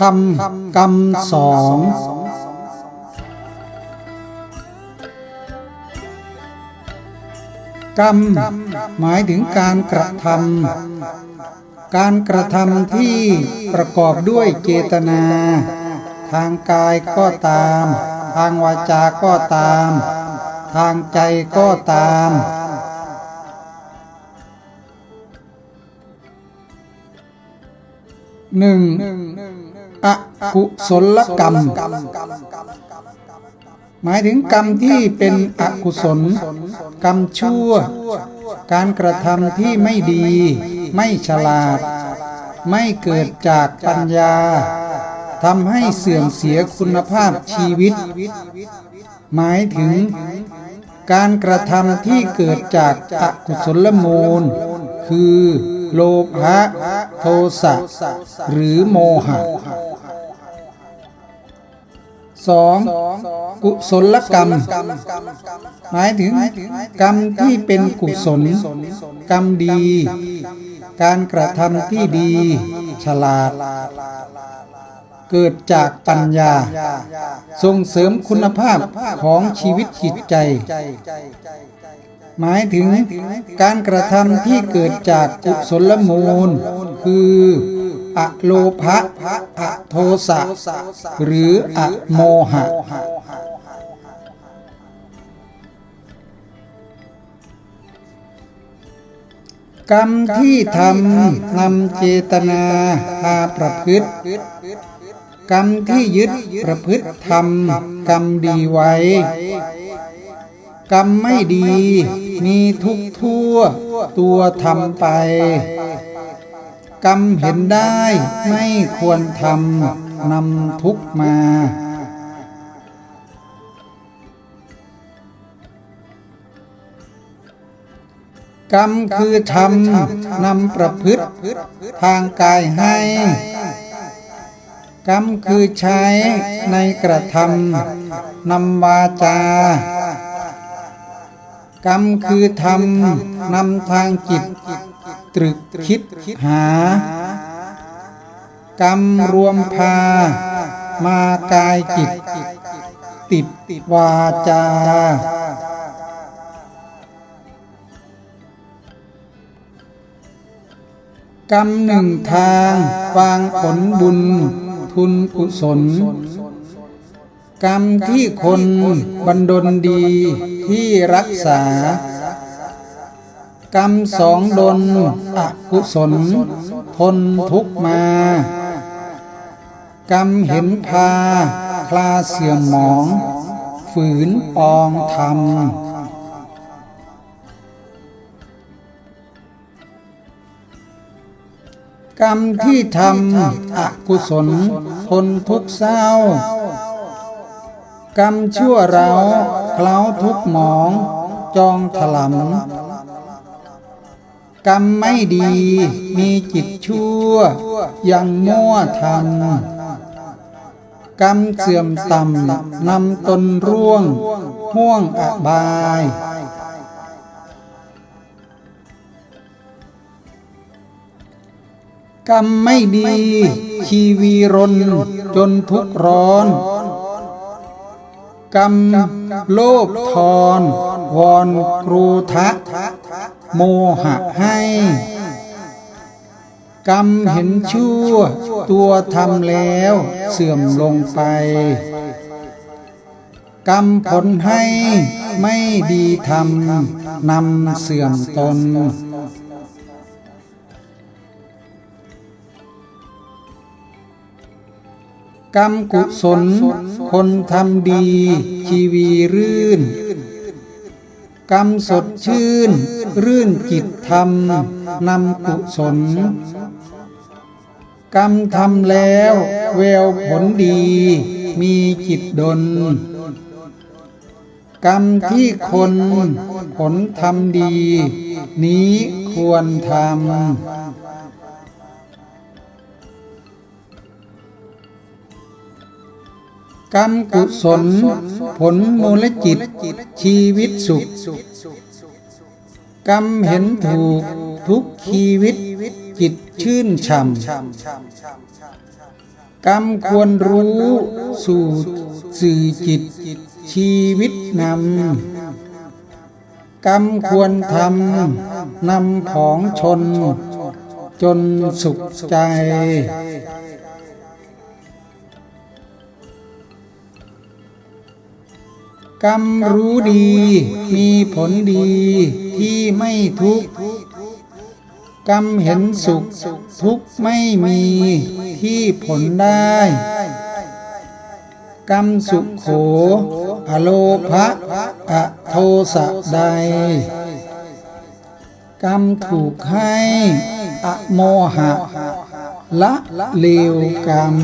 ทำกรรมสองกรรมหมายถึงการกระทำการกระทำที่ประกอบด้วยเจตนา ทางกายก็ตาม ทางวาจาก็ตาม ทางใจก็ตาม หนึ่ง อกุศลกรรม หมายถึงกรรมที่เป็นอกุศล กรรมชั่ว การกระทำที่ไม่ดี ไม่ฉลาด ไม่เกิดจากปัญญาทำให้เสื่อมเสียคุณภาพชีวิต หมายถึงการกระทำที่เกิดจากอกุศลมูล คือ โลภะโทสะหรือโมหะสองกุศลกรรม หมายถึงกรรมที่เป็นกุศล กรรมดี การกระทำที่ดี ฉลาด เกิดจากปัญญา ส่งเสริมคุณภาพของชีวิตจิตใจ หมายถึงการกระทำที่เกิดจากกุศลมูล คืออโลภะอโทสะ หรืออโมหะ กรรมที่ทำนำเจตนาพาประพฤติ กรรมที่ยึดประพฤติทำกรรมดีไว้ กรรมไม่ดี มีทุกทั่ว ตัวทำไป กรรมเห็นได้ไม่ควรทำนำทุกมา กรรมคือทำนำประพฤติทางกายให้กรรมคือใช้ในกระทำนำวาจา กรรมคือทำนำทางจิต ตรึกคิดหา กรรมรวมพา มากายจิต ติดวาจา กรรมหนึ่งทางวางผลบุญ ทุนกุศล กรรมที่คนบันดลดีที่รักษา กรรมสองดนอกุศล ทนทุกมา กรรมเห็นพา คลาเสื่อมหมอง ฝืนปองธรรมกรรมที่ทำอกุศล ทนทุกเศร้า กรรมชั่วเราเคล้าทุกหมอง จองถลำกรรมไม่ดีมีจิตชั่ว ยังมั่วทำกรรมเสื่อมต่ำนำตนร่วง ห่วงอบายกรรมไม่ดี ชีวีรนจนทุกร้อน กรรมโลภทอนวอนครูทะ โมหะให้ กรรมเห็นชั่ว ตัวทำแล้วเสื่อมลงไป กรรมผลให้ไม่ดีทำนำเสื่อมตน กรรมกุศล คนทำดี ชีวีรื่น กรรมสดชื่น รื่นจิตธรรมนำกุศล กรรมทำแล้วแววผลดี มีจิตดล กรรมที่คนผลทำดี นี้ควรทำ กรรมกุศล ผลมูลจิต ชีวิตสุข กรรมเห็นถูกทุกชีวิต จิตชื่นช่ำกรรมควรรู้สู่สื่อจิต ชีวิตนำกรรมควรทำนำของชน จนสุขใจ กรรมรู้ดี มีผลดีที่ไม่ทุกข์กรรมเห็นสุขทุกข์ไม่มีที่ผลได้ กรรมสุขโข อโลภะอโทสะใด กรรมถูกให้อโมหะ ละเลวกรรม